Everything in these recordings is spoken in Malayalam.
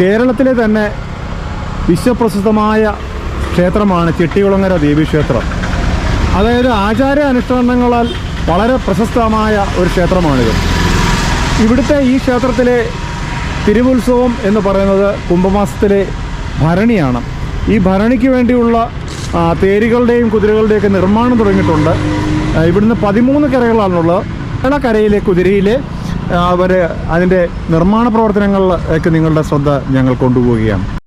കേരളത്തിലെ തന്നെ വിശ്വപ്രസിദ്ധമായ ക്ഷേത്രമാണ് ചെട്ടികുളങ്ങര ദേവീക്ഷേത്രം അതായത് ആചാര അനുഷ്ഠാനങ്ങളാൽ വളരെ പ്രശസ്തമായ ഒരു ക്ഷേത്രമാണിത്. ഇവിടുത്തെ ഈ ക്ഷേത്രത്തിലെ തിരുവുത്സവം എന്ന് പറയുന്നത് കുംഭമാസത്തിലെ ഭരണിയാണ്. ഈ ഭരണിക്ക് വേണ്ടിയുള്ള തേരുകളുടെയും കുതിരകളുടെയൊക്കെ നിർമ്മാണം തുടങ്ങിയിട്ടുണ്ട്. ഇവിടുന്ന് പതിമൂന്ന് കരകളാണുള്ളത്. കരയിലെ കുതിരയിലെ അവർ അതിന്റെ നിർമ്മാണ പ്രവർത്തനങ്ങളിലേക്ക് നിങ്ങളുടെ ശ്രദ്ധ ഞങ്ങൾ കൊണ്ടുപോവുകയാണ്.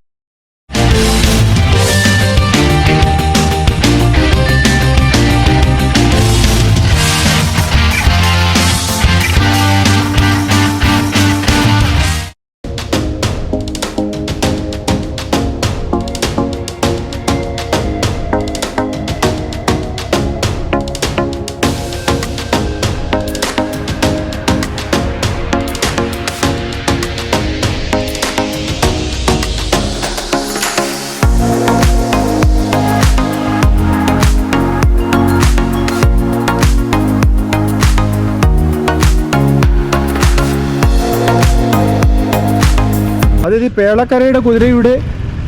പേളക്കരയുടെ കുതിരയുടെ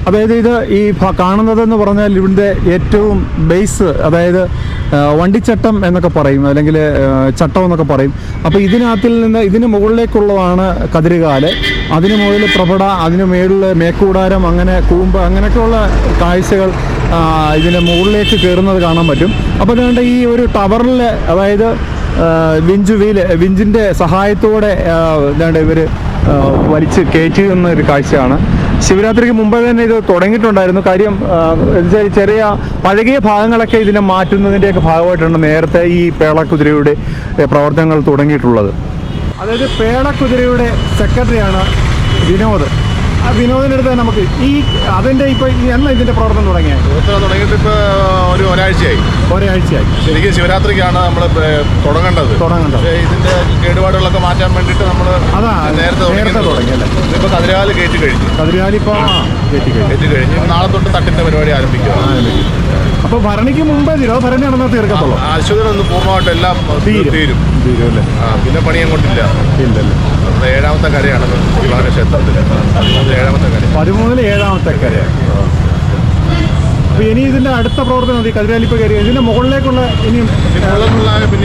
അതായത് ഇത് ഈ കാണുന്നതെന്ന് പറഞ്ഞാൽ ഇവിടുത്തെ ഏറ്റവും ബേസ് അതായത് വണ്ടിച്ചട്ടം എന്നൊക്കെ പറയും അല്ലെങ്കിൽ ചട്ടം എന്നൊക്കെ പറയും. അപ്പോൾ ഇതിനകത്തിൽ നിന്ന് ഇതിന് മുകളിലേക്കുള്ളതാണ് കതിരുകാൽ. അതിന് മുകളിൽ പ്രഭട അതിന് മേളിൽ മേക്കൂടാരം അങ്ങനെ കൂമ്പ് അങ്ങനെയൊക്കെയുള്ള കാഴ്ചകൾ ഇതിന് മുകളിലേക്ക് കയറുന്നത് കാണാൻ പറ്റും. അപ്പോൾ അതുകൊണ്ട് ഈ ഒരു ടവറിൽ അതായത് വിഞ്ചു വീൽ വിഞ്ചിന്റെ സഹായത്തോടെ ഇതാണ്ട് ഇവർ വലിച്ച് കയറ്റി തന്ന ഒരു കാഴ്ചയാണ്. ശിവരാത്രിക്ക് മുമ്പേ തന്നെ ഇത് തുടങ്ങിയിട്ടുണ്ടായിരുന്നു. കാര്യം ചെറിയ പഴകിയ ഭാഗങ്ങളൊക്കെ ഇതിനെ മാറ്റുന്നതിന്റെയൊക്കെ ഭാഗമായിട്ടാണ് നേരത്തെ ഈ പേളക്കുതിരയുടെ പ്രവർത്തനങ്ങൾ തുടങ്ങിയിട്ടുള്ളത്. അതായത് പേളക്കുതിരയുടെ സെക്രട്ടറിയാണ് വിനോദ്. വിനോദിന്റെ നമുക്ക് ഈ അതിന്റെ ഇപ്പൊ എന്നാ ഇതിന്റെ പ്രവർത്തനം തുടങ്ങിയത്? പ്രവർത്തനം തുടങ്ങിയിട്ട് ഇപ്പൊ ഒരു ഒരാഴ്ചയായി. ഒരാഴ്ചയായി. ശരിക്കും ശിവരാത്രിക്കാണ് നമ്മൾ തുടങ്ങേണ്ടത്. തുടങ്ങേണ്ടത്. പക്ഷേ ഇതിന്റെ കേടുപാടുകളൊക്കെ മാറ്റാൻ വേണ്ടിട്ട് നമ്മൾ അതാ, നേരത്തെ നേരത്തെ തുടങ്ങി ഇപ്പൊ കതിരാൽ കയറ്റി കഴിഞ്ഞു. കയറ്റി കഴിഞ്ഞു. കയറ്റി കഴിഞ്ഞു. നാളെ തൊട്ട് തട്ടിന്റെ പരിപാടി ആരംഭിക്കുക അപ്പൊ ഭരണിക്ക് മുമ്പേ ഭരണി നടന്നാൽ തീർക്കത്തുള്ളൂ. അശ്വതൻ ഒന്ന് പൂർണമായിട്ട് എല്ലാം തീരും. തീരും. അല്ലേ? പിന്നെ പണിയും കൊണ്ടില്ല ഇല്ലല്ലേ? ഏഴാമത്തെ കരയാണ് വിമാന ക്ഷേത്രത്തിൽ. ഏഴാമത്തെ കര. പതിമൂന്നിൽ ഏഴാമത്തെ കര. അപ്പൊ ഇനി ഇതിന്റെ അടുത്ത പ്രവർത്തനം മതി കതിരാലിപ്പ് കയറി ഇതിന്റെ മുകളിലേക്കുള്ള പിന്നെ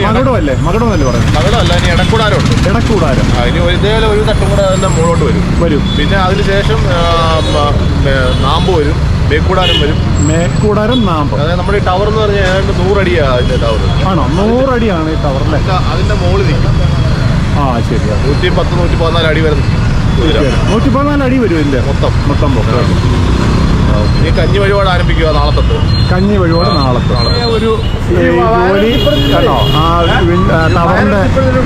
മകടമല്ലേ? മകടമെന്നല്ലേ പറയുന്നത്? മകടമല്ല ഇനി ഇടക്കൂടാരമുണ്ട് ഇടക്കൂടാരം. ഇനി ഇതേപോലെ ഒരു തട്ടും കൂടെ തന്നെ മുകളോട്ട് വരും. വരും. പിന്നെ അതിനുശേഷം നാമ്പ് വരും. മേക്കൂടാരം വരും. മേക്കൂടാരം നാമ്പ്. അതായത് നമ്മുടെ ഈ ടവർ എന്ന് പറഞ്ഞാൽ ഏതാണ്ട് നൂറടിയാണ് അതിന്റെ ടവർ. ആണോ? നൂറടിയാണ് ഈ ടവറിലെ. അതിന്റെ മുകളിൽ നിൽക്കും. ആ ശരി നൂറ്റി പത്ത് നൂറ്റി പതിനാല് അടി വരുന്നു. നൂറ്റി പതിനാല് അടി വരും ഇതിന്റെ മൊത്തം. മൊത്തം. ഇനി കഞ്ഞി വഴിപാട് ആരംഭിക്കുക നാളെ തൊട്ട് കഞ്ഞി വഴിപാട് നാളത്തെ. ഒരു ജോലി കേട്ടോ ആ ടവറിന്റെ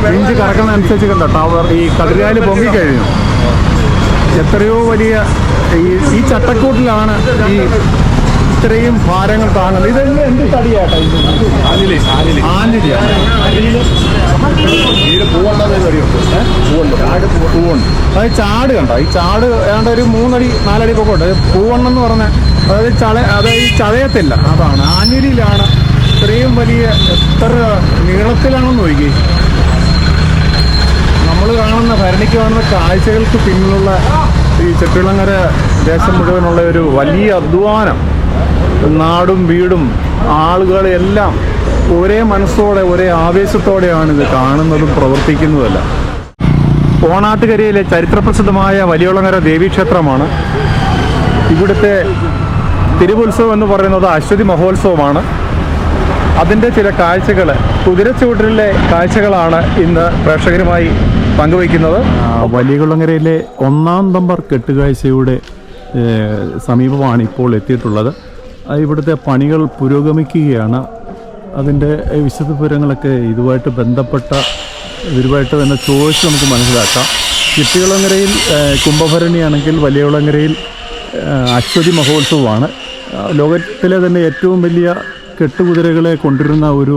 വിഞ്ച് കറക്കുന്ന അനുസരിച്ച് കണ്ടോ? ടവർ ഈ കതിരാൽ പൊങ്ങിക്കഴിഞ്ഞു. എത്രയോ വലിയ ഈ ഈ ചട്ടക്കൂട്ടിലാണ് ഈ ഇത്രയും ഭാരങ്ങൾ താങ്ങുന്നത് ഇത്? എന്ത് തടിയാട്ടോ പൂവുണ്ട്. അതായത് ചാട് കണ്ടോ? ഈ ചാട് ഏതാണ്ട് ഒരു മൂന്നടി നാലടി പൊക്കോട്ടെ പൂവണ്ണം എന്ന് പറഞ്ഞ അതായത് ചള അതായത് ഈ ചതയത്തില്ല അതാണ്. ആഞ്ഞിലിയിലാണ് ഇത്രയും വലിയ എത്ര നീളത്തിലാണെന്ന് നോക്കി നമ്മൾ കാണുന്ന ഭരണിക്ക് കാണുന്ന കാഴ്ചകൾക്ക് പിന്നിലുള്ള ഈ ചെട്ടിളങ്ങര ദേശം മുഴുവനുള്ള ഒരു വലിയ അധ്വാനം. നാടും വീടും ആളുകളെല്ലാം ഒരേ മനസ്സോടെ ഒരേ ആവേശത്തോടെയാണ് ഇത് കാണുന്നതും പ്രവർത്തിക്കുന്നതുമെല്ലാം. ഓണാട്ടുകരയിലെ ചരിത്രപ്രസിദ്ധമായ വലിയോളങ്ങര ദേവീക്ഷേത്രമാണ്. ഇവിടുത്തെ തിരുവുത്സവം എന്ന് പറയുന്നത് അശ്വതി മഹോത്സവമാണ്. അതിന്റെ ചില കാഴ്ചകൾ കുതിരച്ചുവട്ടിലെ കാഴ്ചകളാണ് ഇന്ന് പ്രേക്ഷകരുമായി പങ്കുവയ്ക്കുന്നത്. വലിയകുളങ്ങരയിലെ ഒന്നാം നമ്പർ കെട്ടുകാഴ്ചയുടെ സമീപമാണ് ഇപ്പോൾ എത്തിയിട്ടുള്ളത്. ഇവിടുത്തെ പണികൾ പുരോഗമിക്കുകയാണ്. അതിന്റെ വിശദവിവരങ്ങളൊക്കെ ഇതുമായിട്ട് ബന്ധപ്പെട്ട ഇവരുമായിട്ട് തന്നെ ചോദിച്ച് നമുക്ക് മനസ്സിലാക്കാം. ചിട്ടികുളങ്ങരയിൽ കുംഭഭരണിയാണെങ്കിൽ വലിയകുളങ്ങരയിൽ അശ്വതി മഹോത്സവമാണ്. ലോകത്തിലെ തന്നെ ഏറ്റവും വലിയ കെട്ടുകുതിരകളെ കൊണ്ടിരുന്ന ഒരു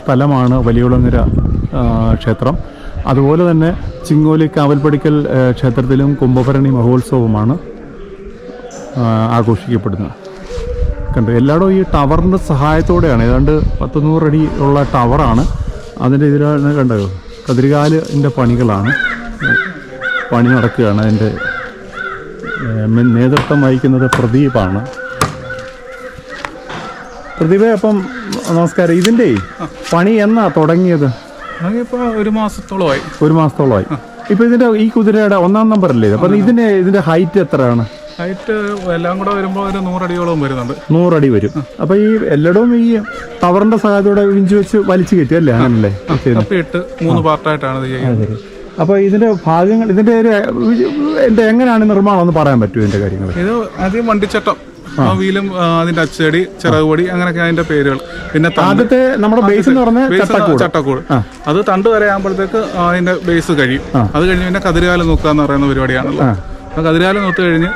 സ്ഥലമാണ് വലിയകുളങ്ങര ക്ഷേത്രം. അതുപോലെ തന്നെ ചിങ്ങോലി കാവൽപ്പടിക്കൽ ക്ഷേത്രത്തിലും കുംഭഭരണി മഹോത്സവമാണ് ആഘോഷിക്കപ്പെടുന്നത്. കണ്ടു. എല്ലായിടവും ഈ ടവറിന്റെ സഹായത്തോടെയാണ്. ഏതാണ്ട് പത്തുനൂറ് അടി ഉള്ള ടവറാണ്. അതിന്റെ ഇതിലാണ് കണ്ടത് കതിരികാലിന്റെ പണികളാണ്. പണി നടക്കുകയാണ്. അതിന്റെ നേതൃത്വം വഹിക്കുന്നത് പ്രദീപാണ്. പ്രദീപേ അപ്പം നമസ്കാരം. ഇതിന്റെ പണി എന്നാ തുടങ്ങിയത്? ഒരു മാസത്തോളമായി. ഒരു മാസത്തോളമായി. ഇപ്പൊ ഇതിന്റെ ഈ കുതിരയുടെ ഒന്നാം നമ്പർ അല്ലേ? അപ്പൊ ഇതിന്റെ ഇതിന്റെ ഹൈറ്റ് എത്രയാണ്? ഹൈറ്റ് എല്ലാം കൂടെ വരുമ്പോൾ ഒരു നൂറടിയോളം വരുന്നുണ്ട്. നൂറടി വരും. അപ്പൊ ഈ എല്ലായിടവും ഈ ടവറിന്റെ സഹായത്തോടെ വിഞ്ചു വെച്ച് വലിച്ചു കയറ്റി അല്ലേ? അങ്ങനല്ലേ? ഇട്ട് മൂന്ന് പാർട്ടായിട്ടാണ് ചെയ്യുന്നത്. അപ്പൊ ഇതിന്റെ ഭാഗങ്ങൾ ഇതിന്റെ ഒരു എന്റെ എങ്ങനെയാണ് നിർമ്മാണം എന്ന് പറയാൻ പറ്റുമോ ഇതിന്റെ കാര്യങ്ങൾ ഇത് ആദ്യം വണ്ടിച്ചട്ടം. ആ വീലും അതിന്റെ അച്ചടി ചിറകുപൊടി അങ്ങനെയൊക്കെ അതിന്റെ പേരുകൾ. പിന്നെ ആദ്യത്തെ നമ്മുടെ ബേസ് എന്ന് പറഞ്ഞാൽ ചട്ടക്കൂട്. അത് തണ്ട് വരെ ആകുമ്പോഴത്തേക്ക് അതിന്റെ ബേസ് കഴിയും. അത് കഴിഞ്ഞ് പിന്നെ കതിരുകാലം നോക്കുക എന്ന് പറയുന്ന പരിപാടിയാണല്ലോ കതിരുകാലം നോത്ത് കഴിഞ്ഞ്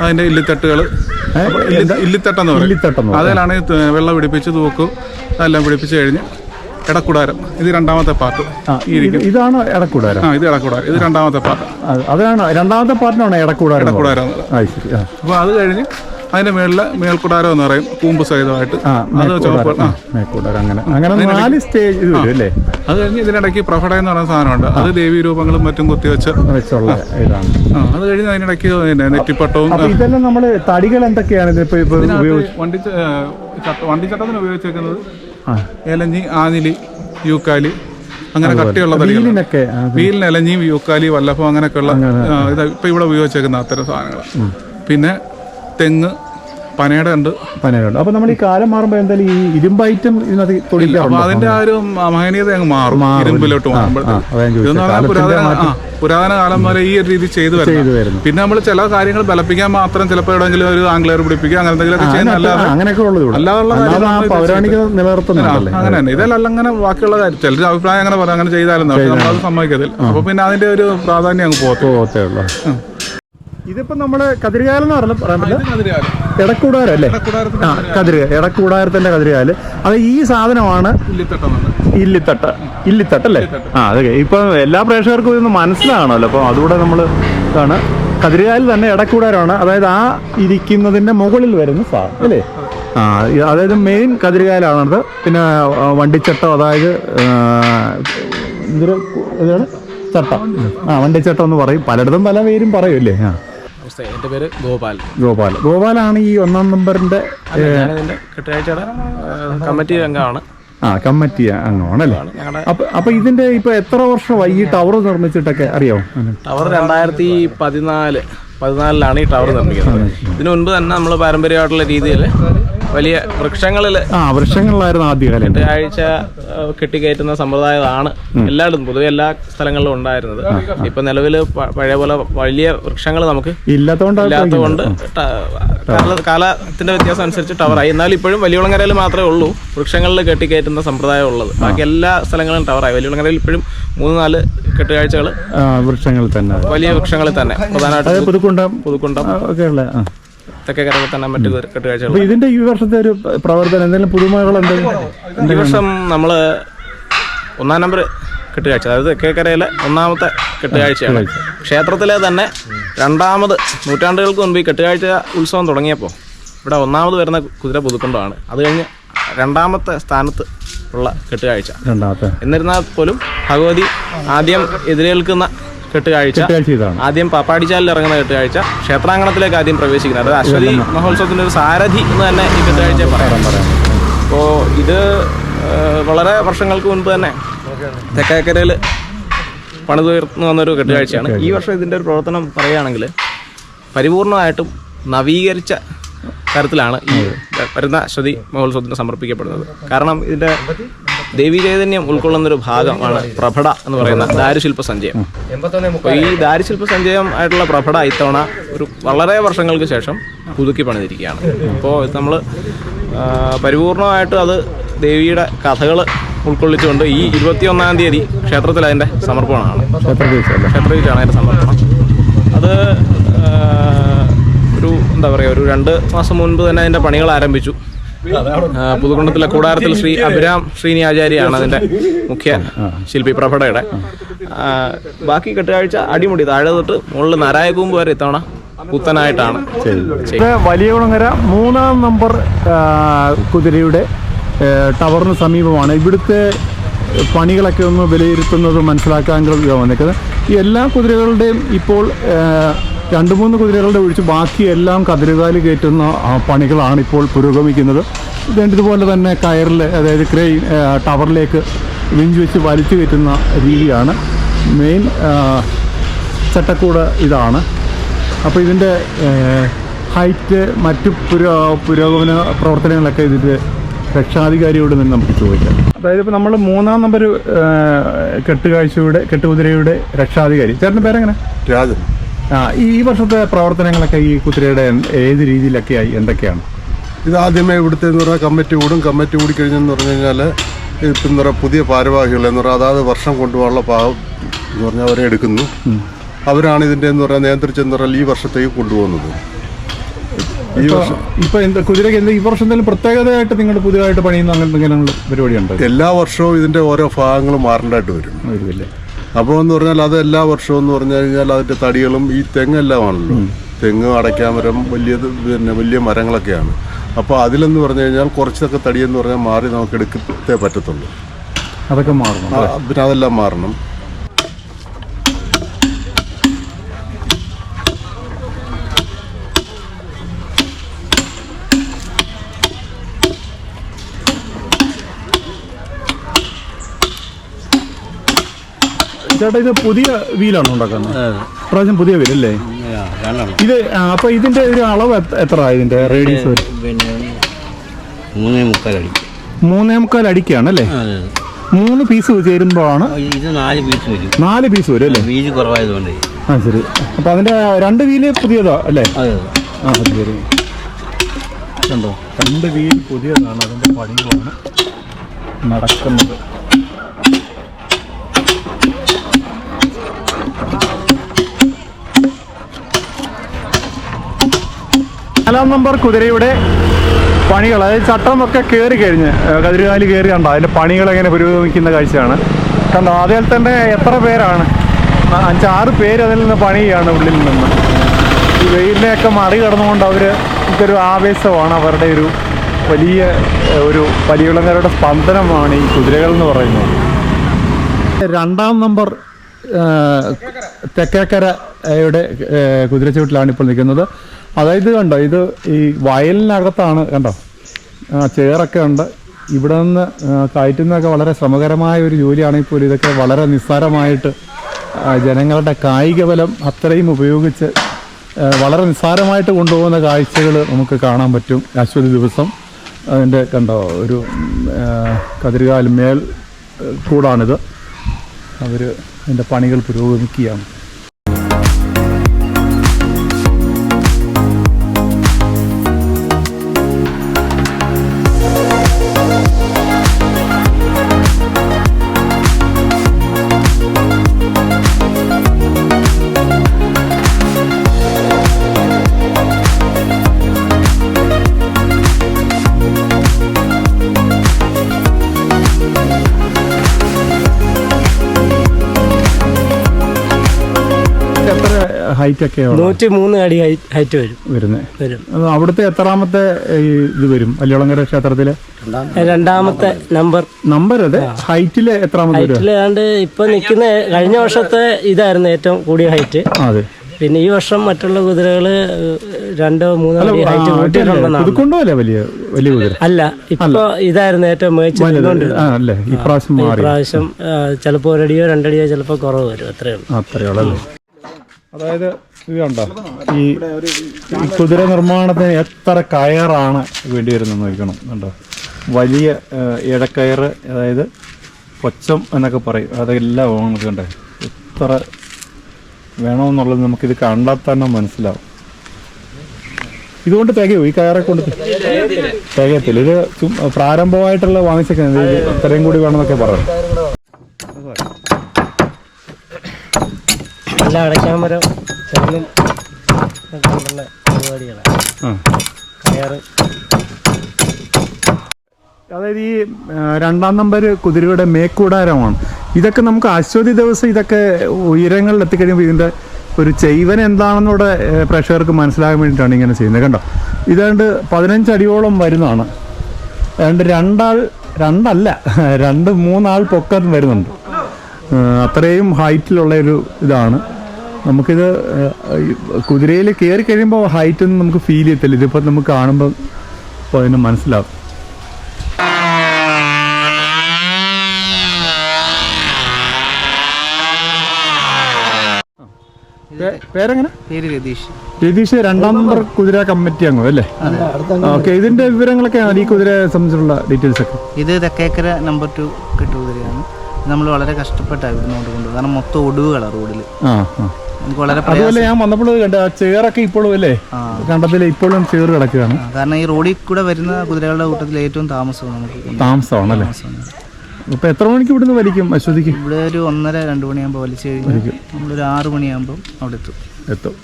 അതിന്റെ ഇല്ലിത്തട്ടുകൾ ഇല്ലിത്തട്ടെന്ന് പറയും. അതിലാണ് വെള്ളം പിടിപ്പിച്ച് തൂക്കും. അതെല്ലാം പിടിപ്പിച്ച് കഴിഞ്ഞ് ഇടക്കുടാരം ഇത് രണ്ടാമത്തെ പാർട്ട് ഇതാണ് ഇടക്കുടാരം ആ ഇത് ഇടക്കുടാരം ഇത് രണ്ടാമത്തെ പാർട്ട് അത് അതാണ് രണ്ടാമത്തെ പാർട്ടിനാണ് ഇടക്കൂടാരം ഇടക്കുടാരം അപ്പോൾ അത് കഴിഞ്ഞ് അതിന്റെ മേളിൽ മേൽക്കുടാരം എന്ന് പറയും. കൂമ്പ് സഹിതമായിട്ട്. അത് ചുവപ്പ് ആ മേൽക്കൂടാരം അങ്ങനെ. അങ്ങനെ നാല് സ്റ്റേജ് അല്ലേ അത് കഴിഞ്ഞ് ഇതിനിടയ്ക്ക് പ്രഭട എന്ന് പറയുന്ന സാധനമുണ്ട്. അത് ദേവി രൂപങ്ങളും മറ്റും കുത്തിവെച്ച് വെച്ചുള്ള ഇതാണ്. അത് കഴിഞ്ഞ് അതിനിടയ്ക്ക് നെറ്റിപ്പട്ടവും ഇതെല്ലാം നമ്മൾ തടികൾ എന്തൊക്കെയാണ് വണ്ടി വണ്ടിച്ചട്ടത്തിന് ഉപയോഗിച്ചേക്കുന്നത് ഏലഞ്ഞി ആനിലി യൂക്കാലി അങ്ങനെ കട്ടിയുള്ള ആ, വീലിന് ഇലഞ്ഞി യൂക്കാലി വല്ലഭം അങ്ങനെയൊക്കെയുള്ള ഇത് ഇപ്പൊ ഇവിടെ ഉപയോഗിച്ചേക്കുന്ന അത്തരം സാധനങ്ങൾ പിന്നെ തെങ്ങ് പനയുടെ ഉണ്ട് പനയുണ്ട് അപ്പൊ നമ്മൾ ഈ കാലം മാറുമ്പോൾ എന്തായാലും ഈ ഇരുമ്പ് ഐറ്റം ഇതിനകത്ത് അപ്പൊ തൊഴിലാറുണ്ട് അതിന്റെ ആ ഒരു മഹനീയത അങ്ങ് മാറും. ഇരുമ്പിലോട്ട് ആ, മാറുമ്പോഴത്തേക്ക്. അതാ ഞാൻ ചോദിച്ചത്. ഇതെന്ന് കാലത്തിന്റെ പുരാതന മാറ്റം. ആ, പുരാതന കാലം വരെ ഈ ഒരു രീതി ചെയ്തു ചെയ്തു വരുന്നത് വരുന്നു. പിന്നെ നമ്മൾ ചില കാര്യങ്ങൾ ബലപ്പിക്കാൻ മാത്രം ചിലപ്പോൾ എവിടെയെങ്കിലും ഒരു ആംഗ്ലർ പിടിപ്പിക്കുക അങ്ങനെ എന്തെങ്കിലുമൊക്കെ അങ്ങനെയൊക്കെ ഉള്ളത് ഇവിടെ. അല്ലാതുള്ള അല്ലാതെ ആ പൗരാണികത നിലനിർത്തുന്നുണ്ടല്ലേ അങ്ങനെ തന്നെ. ഇതെല്ലാം അങ്ങനെ ബാക്കിയുള്ള കാര്യം. ചിലർ അഭിപ്രായം അങ്ങനെ പറയാം അങ്ങനെ ചെയ്താലും നമ്മളത് സമ്മതിക്കത്തില്ല. അപ്പൊ പിന്നെ അതിന്റെ ഒരു പ്രാധാന്യം അങ്ങ് പോകത്തു പോകത്തേ ഉള്ളൂ. ഇതിപ്പോ നമ്മൾ കതിരുകാല എന്ന് പറഞ്ഞ പറയാൻ പറ്റില്ല ഇടക്കൂടാരം അല്ലേ ആ കതിര് ഇടക്കൂടാരത്തിന്റെ കതിരുകാൽ അത് ഈ സാധനമാണ് ഇല്ലിത്തട്ട ഇല്ലിത്തട്ട. അല്ലേ ആ അതെ ഇപ്പൊ എല്ലാ പ്രേക്ഷകർക്കും ഇതൊന്ന് മനസ്സിലാകണമല്ലോ. അപ്പൊ അതുകൂടെ നമ്മൾ ഇതാണ്. കതിരുകാലിൽ തന്നെ ഇടക്കൂടാരമാണ് അതായത് ആ ഇരിക്കുന്നതിന്റെ മുകളിൽ വരുന്ന സാധനം അല്ലേ? ആ അതായത് മെയിൻ കതിരുകാലാണത് പിന്നെ വണ്ടിച്ചട്ടം അതായത് ഇതൊരു ഇതാണ് ചട്ടം. ആ വണ്ടിച്ചട്ടം എന്ന് പറയും. പലയിടത്തും പല പേരും പറയും അല്ലേ? ആ. നമസ്തേ എന്റെ പേര് ഗോപാൽ. ഗോപാൽ. ഗോപാലാണ് ഈ ഒന്നാം നമ്പറിന്റെ ഞാനിതിന്റെ കെട്ടുകാഴ്ചയുടെ കമ്മിറ്റി അംഗമാണ്. ആ കമ്മിറ്റി അംഗമാണല്ലേ? ഞങ്ങളുടെ അപ്പൊ അപ്പൊ ഇതിന്റെ ഇപ്പൊ എത്ര വർഷമായി ഈ ടവർ നിർമ്മിച്ചിട്ടൊക്കെ അറിയാമോ ടവർ രണ്ടായിരത്തി പതിനാല് പതിനാലിലാണ് ഈ ടവർ നിർമ്മിക്കുന്നത്. ഇതിനു മുൻപ് തന്നെ നമ്മൾ പാരമ്പര്യമായിട്ടുള്ള രീതിയിൽ വലിയ വൃക്ഷങ്ങളിൽ ആ വൃക്ഷങ്ങളിലായിരുന്നു ആദ്യകാലം. ആഴ്ച കെട്ടിക്കയറ്റുന്ന സമ്പ്രദായമാണ് എല്ലായിടത്തും പൊതുവെ എല്ലാ സ്ഥലങ്ങളിലും ഉണ്ടായിരുന്നത്. ഇപ്പൊ നിലവിൽ പഴയ പോലെ വലിയ വൃക്ഷങ്ങൾ നമുക്ക് ഇല്ലാത്തതുകൊണ്ട് കാലത്തിന്റെ വ്യത്യാസം അനുസരിച്ച് ടവറായി. എന്നാൽ ഇപ്പോഴും വലിയുളങ്ങരയിൽ മാത്രമേ ഉള്ളൂ വൃക്ഷങ്ങളിൽ കെട്ടിക്കയറ്റുന്ന സമ്പ്രദായം ഉള്ളത്. ബാക്കി എല്ലാ സ്ഥലങ്ങളിലും ടവറായി. വലിയുളങ്ങരയിൽ ഇപ്പോഴും മൂന്ന് നാല് കെട്ടുകാഴ്ചകൾ വൃക്ഷങ്ങൾ വൃക്ഷങ്ങളിൽ തന്നെ. വലിയ വൃക്ഷങ്ങളിൽ തന്നെ. പ്രധാനമായിട്ടും പുതുക്കുണ്ടം. പുതുക്കുണ്ടം. ആ. തെക്കേക്കരയിൽ തന്നെ മറ്റു കെട്ടുകാഴ്ചകൾ അപ്പൊ ഇതിന്റെ ഈ വർഷത്തെ ഒരു പ്രവർത്തനം എന്തെങ്കിലും പുതുമകൾ എന്തെങ്കിലും ഈ വർഷം നമ്മൾ ഒന്നാം നമ്പർ കെട്ടുകാഴ്ച അതായത് തെക്കേക്കരയിലെ ഒന്നാമത്തെ കെട്ടുകാഴ്ചയാണ്. ക്ഷേത്രത്തിലെ തന്നെ രണ്ടാമത് നൂറ്റാണ്ടുകൾക്ക് മുൻപ് ഈ കെട്ടുകാഴ്ച ഉത്സവം തുടങ്ങിയപ്പോൾ ഇവിടെ ഒന്നാമത് വരുന്ന കുതിര പുതുക്കുണ്ടമാണ് അത് കഴിഞ്ഞ് രണ്ടാമത്തെ സ്ഥാനത്ത് ഉള്ള കെട്ടുകാഴ്ച. രണ്ടാമത്തെ. എന്നിരുന്നാൽ പോലും ഭഗവതി ആദ്യം എതിരേൽക്കുന്ന കെട്ടുകാഴ്ച. ആദ്യം പാപ്പാടിച്ചാലിൽ ഇറങ്ങുന്ന കെട്ടുകാഴ്ച. ക്ഷേത്രാങ്കണത്തിലേക്ക് ആദ്യം പ്രവേശിക്കുന്നത്. അതായത് അശ്വതി മഹോത്സവത്തിന്റെ ഒരു സാരഥി എന്ന് തന്നെ ഈ കെട്ടുകാഴ്ച പറയാൻ പറയാം. അപ്പോൾ ഇത് വളരെ വർഷങ്ങൾക്ക് മുൻപ് തന്നെ തെക്കേക്കരയിൽ പണിതുയർന്നു വന്നൊരു കെട്ടുകാഴ്ചയാണ്. ഈ വർഷം ഇതിന്റെ ഒരു പ്രവർത്തനം പറയുകയാണെങ്കിൽ പരിപൂർണമായിട്ടും നവീകരിച്ച തരത്തിലാണ് ഈ വരുന്ന അശ്വതി മഹോത്സവത്തിന് സമർപ്പിക്കപ്പെടുന്നത്. കാരണം ഇതിന്റെ ദേവീ ചൈതന്യം ഉൾക്കൊള്ളുന്ന ഒരു ഭാഗമാണ് പ്രഭട എന്ന് പറയുന്ന ദാരുശില്പ സഞ്ചയം ഈ ദാരുശില്പ സഞ്ചയം ആയിട്ടുള്ള പ്രഭട ഇത്തവണ ഒരു വളരെ വർഷങ്ങൾക്ക് ശേഷം പുതുക്കി പണിതിരിക്കുകയാണ്. അപ്പോൾ ഇത് നമ്മൾ പരിപൂർണമായിട്ട് അത് ദേവിയുടെ കഥകൾ ഉൾക്കൊള്ളിച്ചുകൊണ്ട് ഈ ഇരുപത്തിയൊന്നാം തീയതി ക്ഷേത്രത്തിൽ അതിന്റെ സമർപ്പണമാണ്. ക്ഷേത്രത്തിൽ അതിന്റെ സമർപ്പണം. അത് ഒരു എന്താ പറയുക ഒരു രണ്ട് മാസം മുൻപ് തന്നെ അതിന്റെ പണികൾ ആരംഭിച്ചു. പുതുക്കുണ്ടത്തിലെ കൂടാരത്തിൽ ശ്രീ അഭിരാം ശ്രീനി ആചാര്യാണ് അതിന്റെ മുഖ്യ ശില്പി പ്രഭടയുടെ. ബാക്കി കെട്ടുകാഴ്ച അടിമുടി താഴെ തൊട്ട് മുകളിൽ നാരായകൂമ്പ് വരെ ഇത്തവണ പുത്തനായിട്ടാണ് വലിയ കുളങ്ങര മൂന്നാം നമ്പർ കുതിരയുടെ ടവറിന് സമീപമാണ്. ഇവിടുത്തെ പണികളൊക്കെ ഒന്ന് വിലയിരുത്തുന്നതും മനസ്സിലാക്കാൻ വന്നിരിക്കുന്നത്. ഈ എല്ലാ കുതിരകളുടെയും ഇപ്പോൾ രണ്ട് മൂന്ന് കുതിരകളുടെ ഒഴിച്ച് ബാക്കി എല്ലാം കതിരുകാൽ കയറ്റുന്ന പണികളാണ് ഇപ്പോൾ പുരോഗമിക്കുന്നത്. ഇതുപോലെ തന്നെ കയറിൽ അതായത് ക്രെയിൻ ടവറിലേക്ക് വിഞ്ച് വെച്ച് വലിച്ചു കയറ്റുന്ന രീതിയാണ്. മെയിൻ ചട്ടക്കൂട് ഇതാണ്. അപ്പോൾ ഇതിന്റെ ഹൈറ്റ് മറ്റു പുരോ പുരോഗമന പ്രവർത്തനങ്ങളൊക്കെ ഇതിന്റെ രക്ഷാധികാരിയോട് നിന്ന് നമുക്ക് ചോദിക്കാം. അതായത് ഇപ്പോൾ നമ്മൾ മൂന്നാം നമ്പർ കെട്ടുകാഴ്ചയുടെ കെട്ടുകുതിരയുടെ രക്ഷാധികാരി. ചേട്ടന്റെ പേരെങ്ങനെ? രാജൻ. ആ ഈ വർഷത്തെ പ്രവർത്തനങ്ങളൊക്കെ ഈ കുതിരയുടെ എന്ത്- ഏത് രീതിയിലൊക്കെയായി എന്തൊക്കെയാണ്? ഇത് ആദ്യമേ ഇവിടുത്തെ എന്ന് പറഞ്ഞാൽ കമ്മിറ്റി കൂടും. കമ്മിറ്റി കൂടി കഴിഞ്ഞെന്ന് പറഞ്ഞു കഴിഞ്ഞാൽ ഇപ്പം എന്ന് പറഞ്ഞാൽ പുതിയ ഭാരവാഹികൾ എന്ന് പറഞ്ഞാൽ അതാത് വർഷം കൊണ്ടുപോകാനുള്ള പാവം എന്ന് പറഞ്ഞാൽ അവരെ എടുക്കുന്നു. അവരാണ് ഇതിന്റെ എന്ന് പറഞ്ഞാൽ നിയന്ത്രിച്ചെന്ന് പറഞ്ഞാൽ ഈ വർഷത്തേക്ക് കൊണ്ടുപോകുന്നത്. ഈ വർഷം ഇപ്പം എന്താ കുതിരയ്ക്ക് എന്താ ഈ വർഷം എന്തെങ്കിലും പ്രത്യേകതയായിട്ട് നിങ്ങൾ പുതിയതായിട്ട് പണിയുന്ന അങ്ങനെ എന്തെങ്കിലും പരിപാടി എല്ലാ വർഷവും ഇതിന്റെ ഓരോ ഭാഗങ്ങളും മാറേണ്ടതായിട്ട് വരും. വരുമല്ലേ അപ്പോൾ എന്ന് പറഞ്ഞാൽ അത് എല്ലാ വർഷവും എന്ന് പറഞ്ഞു കഴിഞ്ഞാൽ അതിന്റെ തടികളും ഈ തെങ്ങെല്ലാമാണല്ലോ തെങ്ങ് അടയ്ക്കാൻ അടയ്ക്കാമരം വലിയ പിന്നെ വലിയ മരങ്ങളൊക്കെയാണ്. അപ്പോൾ അതിലെന്ന് പറഞ്ഞു കഴിഞ്ഞാൽ കുറച്ചൊക്കെ തടിയെന്ന് പറഞ്ഞാൽ മാറി നമുക്ക് എടുക്കത്തേ പറ്റത്തുള്ളൂ. അതൊക്കെ മാറണം പിന്നെ അതെല്ലാം മാറണം. ചേട്ടാ ഇത് പുതിയ വീലാണോ ഉണ്ടാക്കുന്നത്? പ്രാവശ്യം പുതിയ വീലല്ലേ? ഇത് അപ്പൊ ഇതിന്റെ ഒരു അളവ് എത്ര- ഇതിന്റെ റേഡിയസ് പിന്നെ മൂന്നേ മുക്കാലടി മൂന്നേ മുക്കാൽ അടിക്കാണ് അല്ലേ? മൂന്ന് പീസ് ചേരുമ്പോഴാണ് ഇത് നാല് പീസ് വരും. നാല് പീസ് വരും അല്ലേ? വീൽ കുറവായതുകൊണ്ട്. ആ ശരി. അപ്പൊ അതിന്റെ രണ്ട് വീൽ പുതിയതാ അല്ലേ? ആ ശരി. കണ്ടോ? രണ്ട് വീൽ പുതിയതാണ് അതിന്റെ പണികളാണ് നടക്കുന്നത്. നാലാം നമ്പർ കുതിരയുടെ പണികൾ അതായത് ചട്ടമൊക്കെ കയറി കഴിഞ്ഞ് കതിരുകാലി കയറി കണ്ടോ? അതിന്റെ പണികൾ എങ്ങനെ പുരോഗമിക്കുന്ന കാഴ്ചയാണ്. കണ്ടോ? അതിൽ തന്നെ എത്ര പേരാണ്? അഞ്ചാറ് പേര് അതിൽ നിന്ന് പണിയാണ് ഉള്ളിൽ നിന്ന്. ഈ വെയിലിനെയൊക്കെ മറികടന്നുകൊണ്ട് അവർ ഇതൊരു ആവേശമാണ്. അവരുടെ ഒരു വലിയ ഒരു വലിയുളങ്ങരുടെ സ്പന്ദനമാണ് ഈ കുതിരകൾ എന്ന് പറയുന്നത്. രണ്ടാം നമ്പർ തെക്കേക്കരയുടെ കുതിരച്ചുവട്ടിലാണ് ഇപ്പോൾ നിൽക്കുന്നത്. അതായത് കണ്ടോ ഇത് ഈ വയലിനകത്താണ് കണ്ടോ? ചേറൊക്കെ ഉണ്ട്. ഇവിടെ നിന്ന് കയറ്റുന്നതൊക്കെ വളരെ ശ്രമകരമായ ഒരു ജോലിയാണെങ്കിൽ പോലും ഇതൊക്കെ വളരെ നിസ്സാരമായിട്ട് ജനങ്ങളുടെ കായിക ബലം അത്രയും ഉപയോഗിച്ച് വളരെ നിസ്സാരമായിട്ട് കൊണ്ടുപോകുന്ന കാഴ്ചകൾ നമുക്ക് കാണാൻ പറ്റും. അശ്വതി ദിവസം. അതിന്റെ കണ്ടോ ഒരു കതിരുകാൽ മേൽ കൂടാണിത്. അവർ അതിന്റെ പണികൾ പുരോഗമിക്കുകയാണ്. ഹൈറ്റ് ഒക്കെ നൂറ്റി മൂന്ന് അടി ഹൈറ്റ് വരും. വരുന്നത് വരും. അവിടുത്തെ എത്രാമത്തെ ഈ ഇത് വരും? വലിയളങ്ങര ക്ഷേത്രത്തിലെ? രണ്ടാമത്തെ നമ്പർ. നമ്പർ അതെ? ഹൈറ്റിൽ എത്രാമത്തെ വരും? ഹൈറ്റിൽ ഏതാണ്ട് ഇപ്പൊ നിൽക്കുന്ന കഴിഞ്ഞ വർഷത്തെ ഇതായിരുന്നു ഏറ്റവും കൂടിയ ഹൈറ്റ്. അതെ. പിന്നെ ഈ വർഷം മറ്റുള്ള കുതിരകൾ രണ്ടോ മൂന്നോ അല്ല അടി ഹൈറ്റ് കൂട്ടിയിട്ടുണ്ടെന്നാണ്. പുതുക്കൊണ്ടോ വലിയ വലിയ കുതിര? അല്ല ഇപ്പൊ ഇതായിരുന്നു ഏറ്റവും മികച്ച ആ അല്ലേ? ഇപ്രാവശ്യം മാറി പ്രാവശ്യം ചിലപ്പോ ഒരടിയോ രണ്ടടിയോ ചിലപ്പോ കുറവ് വരും. അത്രേ ഉള്ളൂ. അത്രയുള്ളല്ലേ അതായത് ഇതുണ്ടോ ഈ കുതിര നിർമ്മാണത്തിന് എത്ര കയറാണ് വേണ്ടി വരുന്നത് നോക്കണം കണ്ടോ? വലിയ ഇഴക്കയർ അതായത് കൊച്ചം എന്നൊക്കെ പറയും. അതെല്ലാം ഓണക്കണ്ടേ കണ്ടേ. എത്ര വേണമെന്നുള്ളത് നമുക്കിത് കണ്ടാൽ തന്നെ മനസ്സിലാവും. ഇതുകൊണ്ട് തികയോ? ഈ കയറെ കൊണ്ട് തികയത്തില്ല. ഇത് പ്രാരംഭമായിട്ടുള്ള വാങ്ങിച്ചൊക്കെ ഇത് ഇത്രയും കൂടി വേണമെന്നൊക്കെ പറഞ്ഞു അടയ്ക്കാൻ കൊണ്ടുള്ള പരിപാടികളാണ്. ആ. കയറ്. അതായത് ഈ രണ്ടാം നമ്പർ കുതിരയുടെ മേക്കൂടാരമാണ്. ഇതൊക്കെ നമുക്ക് അശ്വതി ദിവസം ഇതൊക്കെ ഉയരങ്ങളിൽ എത്തിക്കഴിയുമ്പോൾ ഇതിന്റെ ഒരു ചെയ്വൻ എന്താണെന്നൂടെ പ്രേക്ഷകർക്ക് മനസ്സിലാകാൻ വേണ്ടിയിട്ടാണ് ഇങ്ങനെ ചെയ്യുന്നത്. കണ്ടോ? ഇതാണ്ട് പതിനഞ്ചടിയോളം വരുന്നതാണ്. ഏതാണ്ട് രണ്ടാൾ രണ്ടല്ല രണ്ട് മൂന്നാൾ പൊക്കം വരുന്നുണ്ട്. അത്രയും ഹൈറ്റിലുള്ള ഒരു ഇതാണ്. നമുക്കിത് കുതിരയിൽ കയറി കഴിയുമ്പോൾ ഹൈറ്റ് ഒന്നും നമുക്ക് ഫീൽ ചെയ്യത്തില്ല. ഇതിപ്പോൾ നമുക്ക് കാണുമ്പോൾ ഇപ്പോൾ അതിന് മനസ്സിലാവും. പേരെങ്ങനെ? പേര് രതീഷ്. രതീഷ് രണ്ടാം നമ്പർ കുതിര കമ്മിറ്റി അംഗം അല്ലേ? ഓക്കെ ഇതിന്റെ വിവരങ്ങളൊക്കെയാണ് ഈ കുതിരയെ സംബന്ധിച്ചുള്ള ഡീറ്റെയിൽസ് ഒക്കെ. ഇത് തെക്കേക്കര നമ്പർ ടു കിട്ടുകയാണ് നമ്മൾ വളരെ കഷ്ടപ്പെട്ടായിരുന്നു ഇവിടുന്ന് കൊണ്ടുപോകുന്നത്. കാരണം മൊത്തം ഒടുവുകളാണ് റോഡിൽ നമുക്ക് വളരെ അതുപോലെ ഞാൻ വന്നപ്പോൾ കണ്ട ആ ചേറൊക്കെ ഇപ്പോഴും അല്ലേ. കണ്ടത്തിൽ ഇപ്പോഴും ചേറ് കിടക്കുകയാണ്. കാരണം ഈ റോഡിൽ കൂടെ വരുന്ന കുതിരകളുടെ കൂട്ടത്തിൽ ഏറ്റവും താമസവും നമുക്ക് താമസമാണ്. ഇപ്പൊ എത്ര മണിക്ക് ഇവിടുന്ന് വലിക്കും? അശ്വതിക്ക്? ഇവിടെ ഒരു ഒന്നര രണ്ട് മണിയാകുമ്പോൾ വലിച്ചു കഴിഞ്ഞാൽ നമ്മളൊരു ആറ് മണിയാകുമ്പോൾ അവിടെ എത്തും. എത്തും.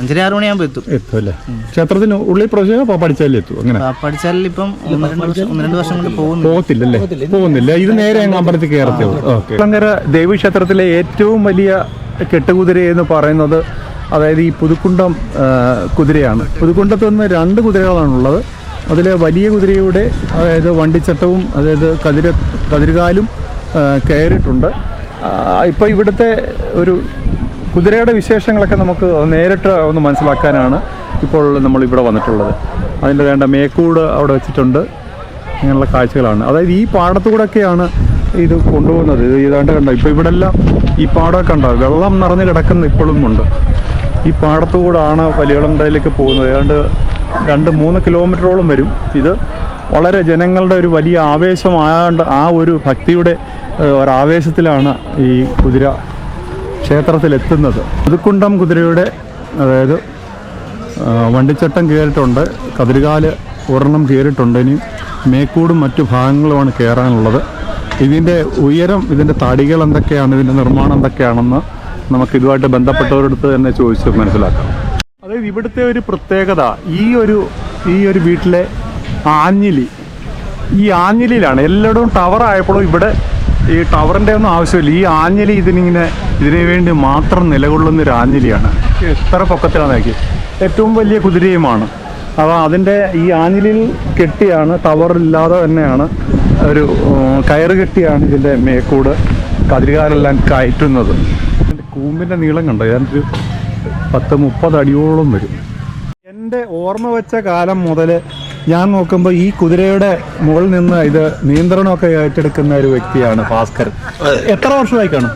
അഞ്ചര ആറ് മണിയാകുമ്പോൾ എത്തും. എത്തും അല്ലേ? ക്ഷേത്രത്തിന് ഉള്ളിൽ പ്രവേശിച്ചാൽ പാപ്പാടിച്ചാലിൽ എത്തും അങ്ങനെ? പാപ്പാടിച്ചാലിൽ ഇപ്പം ഒന്ന് രണ്ട് വർഷം ഒന്ന് രണ്ട് വർഷം കൊണ്ട് പോകുന്നു പോകത്തില്ലല്ലേ? പോകുന്നില്ല ഇത് നേരെ അമ്പലത്തിൽ കയറത്തേ ഉള്ളൂ. ദേവീക്ഷേത്രത്തിലെ ഏറ്റവും വലിയ കെട്ടുകുതിര എന്ന് പറയുന്നത് അതായത് ഈ പുതുക്കുണ്ടം കുതിരയാണ്. പുതുക്കുണ്ടത്ത് നിന്ന് രണ്ട് കുതിരകളാണുള്ളത്. അതിൽ വലിയ കുതിരയുടെ അതായത് വണ്ടിച്ചട്ടവും അതായത് കതിര കതിരുകാലും കയറിയിട്ടുണ്ട്. ഇപ്പോൾ ഇവിടുത്തെ ഒരു കുതിരയുടെ വിശേഷങ്ങളൊക്കെ നമുക്ക് നേരിട്ട് ഒന്ന് മനസ്സിലാക്കാനാണ് ഇപ്പോൾ നമ്മൾ ഇവിടെ വന്നിട്ടുള്ളത്. അതിന്റെ വേണ്ട മേക്കൂട് അവിടെ വെച്ചിട്ടുണ്ട്. അങ്ങനെയുള്ള കാഴ്ചകളാണ്. അതായത് ഈ പാടത്തുകൂടെയൊക്കെയാണ് ഇത് കൊണ്ടുപോകുന്നത്. ഇത് ഏതാണ്ട് കണ്ട? ഇപ്പോൾ ഇവിടെ എല്ലാം ഈ പാടമൊക്കെ കണ്ട? വെള്ളം നിറഞ്ഞ് കിടക്കുന്ന ഇപ്പോഴും ഉണ്ട്. ഈ പാടത്തുകൂടാണ് വലിയളന്തയിലേക്ക് പോകുന്നത്. ഏതാണ്ട് രണ്ട് മൂന്ന് കിലോമീറ്ററോളം വരും. ഇത് വളരെ ജനങ്ങളുടെ ഒരു വലിയ ആവേശമായാണ്ട് ആ ഒരു ഭക്തിയുടെ ഒരാവേശത്തിലാണ് ഈ കുതിര ക്ഷേത്രത്തിലെത്തുന്നത്. പുതുക്കുണ്ടം കുതിരയുടെ അതായത് വണ്ടിച്ചട്ടം കയറിയിട്ടുണ്ട്. കതിരുകാൽ ഒരെണ്ണം കയറിയിട്ടുണ്ട്. ഇനി മേക്കൂടും മറ്റു ഭാഗങ്ങളുമാണ് കയറാനുള്ളത്. ഇതിന്റെ ഉയരം ഇതിന്റെ തടികൾ എന്തൊക്കെയാണ് ഇതിന്റെ നിർമ്മാണം എന്തൊക്കെയാണെന്ന് നമുക്ക് ഇതുമായിട്ട് ബന്ധപ്പെട്ടവരടുത്ത് തന്നെ ചോദിച്ച് മനസ്സിലാക്കാം. അതായത് ഇവിടുത്തെ ഒരു പ്രത്യേകത ഈ ഒരു ഈ ഒരു വീട്ടിലെ ആഞ്ഞിലി. ഈ ആഞ്ഞിലിയിലാണ് എല്ലായിടവും ടവർ ആയപ്പോഴും ഇവിടെ ഈ ടവറിന്റെ ഒന്നും ആവശ്യമില്ല. ഈ ആഞ്ഞിലി ഇതിനിങ്ങനെ ഇതിനു വേണ്ടി മാത്രം നിലകൊള്ളുന്ന ഒരു ആഞ്ഞിലിയാണ്. എത്ര പൊക്കത്തിലാണ് നോക്കി ഏറ്റവും വലിയ കുതിരയുമാണ്. അപ്പോൾ അതിന്റെ ഈ ആനിലിൽ കെട്ടിയാണ് ടവറില്ലാതെ തന്നെയാണ് ഒരു കയർ കയറ് കെട്ടിയാണ് ഇതിന്റെ മേക്കൂട് കതിരുകാരെല്ലാം കയറ്റുന്നത്. കൂമ്പിന്റെ നീളം കണ്ടോ? ഞാൻ ഒരു പത്ത് മുപ്പത് അടിയോളം വരും. എന്റെ ഓർമ്മ വെച്ച കാലം മുതൽ ഞാൻ നോക്കുമ്പോൾ ഈ കുതിരയുടെ മുകളിൽ നിന്ന് ഇത് നിയന്ത്രണമൊക്കെ ഏറ്റെടുക്കുന്ന ഒരു വ്യക്തിയാണ് ഭാസ്കർ എത്ര വർഷമായി കാണും?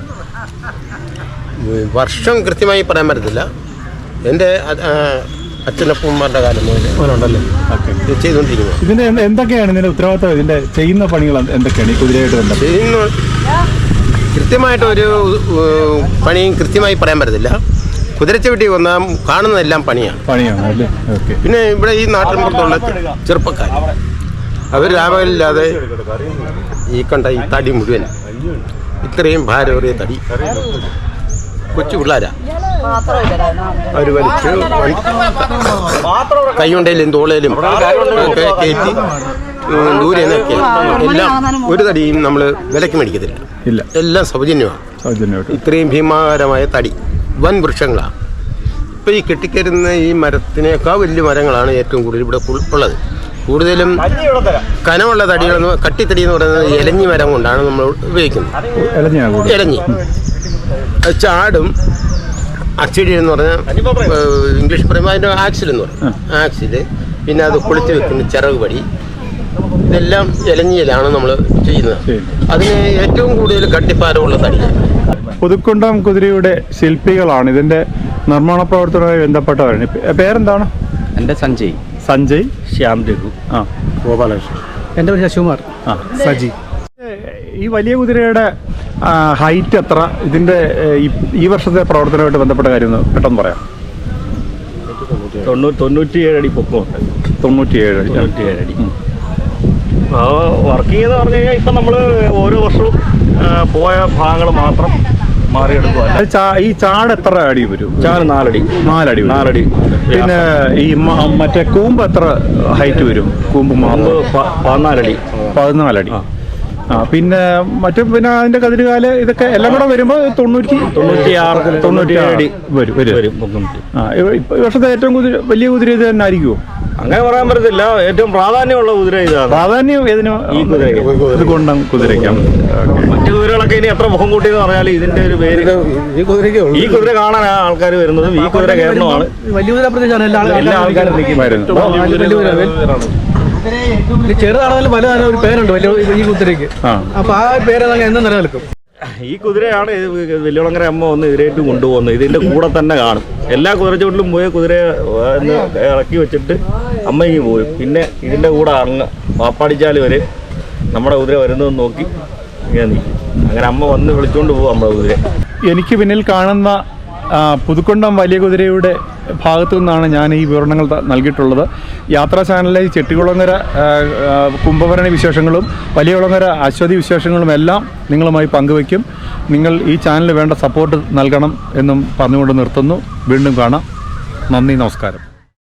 വർഷം കൃത്യമായി പറയാൻ പറ്റത്തില്ല. എന്റെ അച്ഛനപ്പന്മാരുടെ കാലം മുതൽ ഇത് ചെയ്തുകൊണ്ടിരിക്കുന്നത് ഇതിന്റെ എന്ത് എന്തൊക്കെയാണ് ഇതിന്റെ ഉത്തരവാദിത്തം ഇതിന്റെ ചെയ്യുന്ന പണികൾ എന്തൊക്കെയാണ് ഈ കുതിരയായിട്ട് ബന്ധപ്പെട്ട് ചെയ്യുന്ന കൃത്യമായിട്ട് ഒരു പണിയും കൃത്യമായി പറയാൻ പറ്റത്തില്ല. കുതിരച്ചവിട്ടി വന്നാൽ കാണുന്നതെല്ലാം പണിയാണ്. പണിയാണ്? അല്ലേ? ഓക്കെ. പിന്നെ ഇവിടെ ഈ നാട്ടിൻപുറത്തുള്ള ചെറുപ്പക്കാർ അവർ ലാഭമില്ലാതെ ഈ കണ്ട ഈ തടി മുഴുവൻ. ഇത്രയും ഭാരമേറിയ തടി. കൊച്ചു പിള്ളേരാ. അവർ വലിച്ച് കൈയുണ്ടേലും തോളേലും ഒക്കെ കയറ്റി ദൂരെ നിന്നൊക്കെ എല്ലാം ഒരു തടിയും നമ്മൾ വിലക്ക് മേടിക്കത്തില്ല ഇല്ല എല്ലാം സൗജന്യമാണ് സൗജന്യമായിട്ട് ഇത്രയും ഭീമാകരമായ തടി വൻ വൃക്ഷങ്ങളാണ് ഇപ്പോൾ ഈ കെട്ടിക്കരുന്ന ഈ മരത്തിനേക്കാൾ വലിയ മരങ്ങളാണ് ഏറ്റവും കൂടുതൽ ഇവിടെ ഉള്ളത് കൂടുതലും കനമുള്ള തടികളെന്ന് കട്ടിത്തടി എന്ന് പറയുന്നത് ഇലഞ്ഞി മരം കൊണ്ടാണ് നമ്മൾ ഉപയോഗിക്കുന്നത് ഇലഞ്ഞി അത് ചാടും അച്ചിടി എന്ന് പറഞ്ഞാൽ ഇംഗ്ലീഷ് പറയുമ്പോൾ അതിന്റെ ആക്സിൽ എന്ന് പറയും. ആക്സിൽ പിന്നെ അത് കൊളുത്തി വെക്കുന്ന ചിറക് പടി. ഇതെല്ലാം ഇലഞ്ഞിയിലാണ് നമ്മൾ ചെയ്യുന്നത്. അതിന് ഏറ്റവും കൂടുതൽ കട്ടിപ്പാരമുള്ള തടിയാണ് പുതുക്കുണ്ടം കുതിരയുടെ ശില്പികളാണ്. ഇതിന്റെ നിർമ്മാണ പ്രവർത്തനവുമായി ബന്ധപ്പെട്ടവരാണ്. പേരെന്താണ്? എന്റെ സഞ്ജയ്. സഞ്ജയ്? ശ്യാം രഘു. ആ. ഗോപാലകൃഷ്ണൻ. എന്റെ പേര് ശശികുമാർ. ആ സജി. ഈ വലിയ കുതിരയുടെ ഹൈറ്റ് എത്ര? ഇതിന്റെ ഈ- വർഷത്തെ പ്രവർത്തനമായിട്ട് ബന്ധപ്പെട്ട കാര്യം പെട്ടെന്ന് പറയാം. തൊണ്ണൂറ്റി തൊണ്ണൂറ്റിയേഴ് അടി പൊക്കമുണ്ട്. തൊണ്ണൂറ്റിയേഴ് അടി. തൊണ്ണൂറ്റിയേഴ് അടി. ആ വർക്കിംഗ് എന്ന് പറഞ്ഞു കഴിഞ്ഞാൽ ഇപ്പം നമ്മൾ ഓരോ വർഷവും പോയ ഭാഗങ്ങൾ മാത്രം മാറിയെടുക്കുക ഈ ചാട് എത്ര അടി വരും? ചാട് നാലടി. നാലടി. നാലടി. പിന്നെ ഈ മറ്റേ കൂമ്പ് എത്ര ഹൈറ്റ് വരും? കൂമ്പ് പതിനാലടി. പതിനാലടി. ആ പിന്നെ മറ്റു പിന്നെ അതിന്റെ കതിരുകാൽ ഇതൊക്കെ എല്ലാം കൂടെ വരുമ്പോൾ തൊണ്ണൂറ്റി തൊണ്ണൂറ്റിയാറ് തൊണ്ണൂറ്റിയേഴ് വരും വരും. ആ ഇപ്പൊ വർഷത്തെ ഏറ്റവും കുതിര വലിയ കുതിര ഇത് തന്നെ ആയിരിക്കുമോ അങ്ങനെ പറയാൻ പറ്റത്തില്ല. ഏറ്റവും പ്രാധാന്യമുള്ള കുതിര ഇതാണ്. പ്രാധാന്യം ഏതിനോ? ഈ കുതിര ഇത് കൊണ്ടം കുതിരയ്ക്കാം മറ്റു കുതിരകളൊക്കെ ഇനി എത്ര മുഖം കൂട്ടി എന്ന് പറഞ്ഞാൽ ഇതിന്റെ ഒരു പേര് ഈ കുതിരയ്ക്ക് ഈ കുതിര കാണാൻ ആൾക്കാർ വരുന്നതും. ഈ കുതിര കയറണമാണ് വലിയ കുതിര പ്രദേശമാണ് എല്ലാ ആൾക്കാരും ചെറുതാണെങ്കിലും വലുതാണ് ഒരു പേരുണ്ട് വലിയ ഈ കുതിരയ്ക്ക്. അപ്പൊ ആ പേര് എന്നും നിലനിൽക്കും? ഈ കുതിരയാണ് വെല്ലുവിളങ്ങര അമ്മ ഒന്ന് ഇതിലേക്ക് കൊണ്ടുപോകുന്നത്. ഇതിന്റെ കൂടെ തന്നെ കാണും. എല്ലാ കുതിരച്ചോട്ടിലും പോയ കുതിരയെ ഒന്ന് ഇറക്കി വെച്ചിട്ട് അമ്മ ഇങ്ങ് പോയി പിന്നെ ഇതിന്റെ കൂടെ അങ്ങ് പാപ്പാടിച്ചാൽ വരെ നമ്മുടെ കുതിര വരുന്നതെന്ന് നോക്കി ഇങ്ങനെ നിൽക്കും. അങ്ങനെ അമ്മ വന്ന് വിളിച്ചുകൊണ്ട് പോകും നമ്മുടെ കുതിര എനിക്ക് പിന്നിൽ കാണുന്ന പുതുക്കൊണ്ടം വലിയ കുതിരയുടെ ഭാഗത്തു നിന്നാണ് ഞാൻ ഈ വിവരണങ്ങൾ നൽകിയിട്ടുള്ളത്. യാത്രാ ചാനലിലെ ചെട്ടികുളങ്ങര കുംഭഭരണി വിശേഷങ്ങളും വലിയകുളങ്ങര അശ്വതി വിശേഷങ്ങളും എല്ലാം നിങ്ങളുമായി പങ്കുവയ്ക്കും. നിങ്ങൾ ഈ ചാനലിന് വേണ്ട സപ്പോർട്ട് നൽകണം എന്നും പറഞ്ഞുകൊണ്ട് നിർത്തുന്നു. വീണ്ടും കാണാം. നന്ദി നമസ്കാരം.